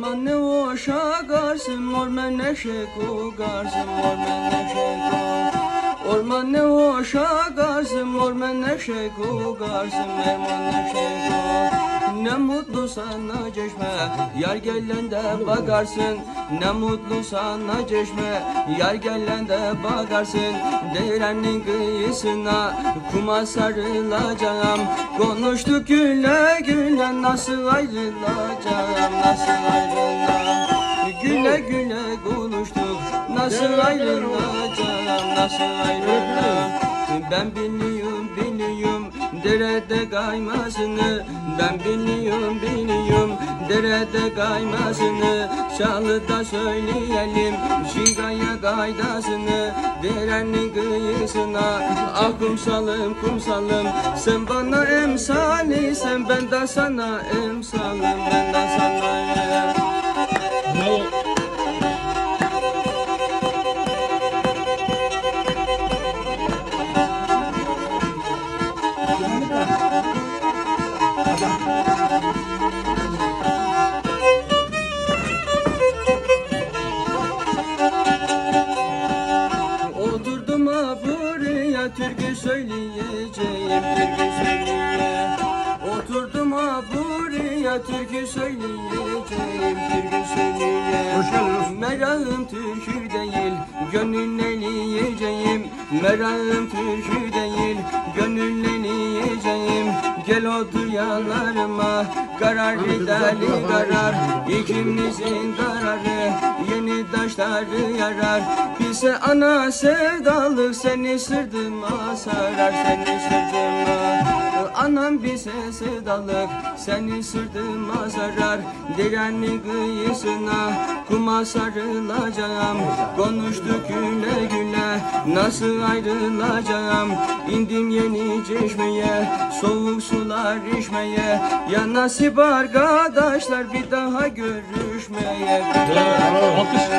Orman ne hoşa garsın mor menneşe kogarsın mor menneşe ko Orman ne hoşa garsın mor menneşe kogarsın merman neşe ko Ne mutlu sana çeşme yar gelende bakarsın. Ne mutlu sana çeşme yar gelende bakarsın. Derenin kıyısına kuma sarılacağım. Konuştuk güle güle nasıl ayrılacağım nasıl ayrılacağım? Güle güle konuştuk nasıl ayrılacağım nasıl ayrılacağım Ben biliyorum biliyorum derede kaymasını Ben biliyorum biliyorum derede kaymasını Çalıda söyleyelim şingaya kaydasını. Derenin kıyısına ah kumsalım kumsalım. Sen bana emsali sen ben de sana emsalım Ben de sana em buraya türkü söyleyeceğim türkü söyleye Oturdum ha buraya türkü söyleyeceğim türkü söyleye Hoş geldiniz. Merakım türkü değil gönülleleyeceğim. Merakım türkü değil gönülleleyeceğim. Gel otur yanlarıma karar deli karar. İkimizin kararı yeni taşları yarar. Bize ana sevdalık seni sırtıma sarar seni sırtıma Anam bize sevdalık seni sırtıma sarar. Direnin kıyısına kuma sarılacağım. Konuştuk güle güle nasıl ayrılacağım? İndim yeni çeşmeye soğuk sular içmeye. Ya nasip arkadaşlar bir daha görüşmeye. Alkış.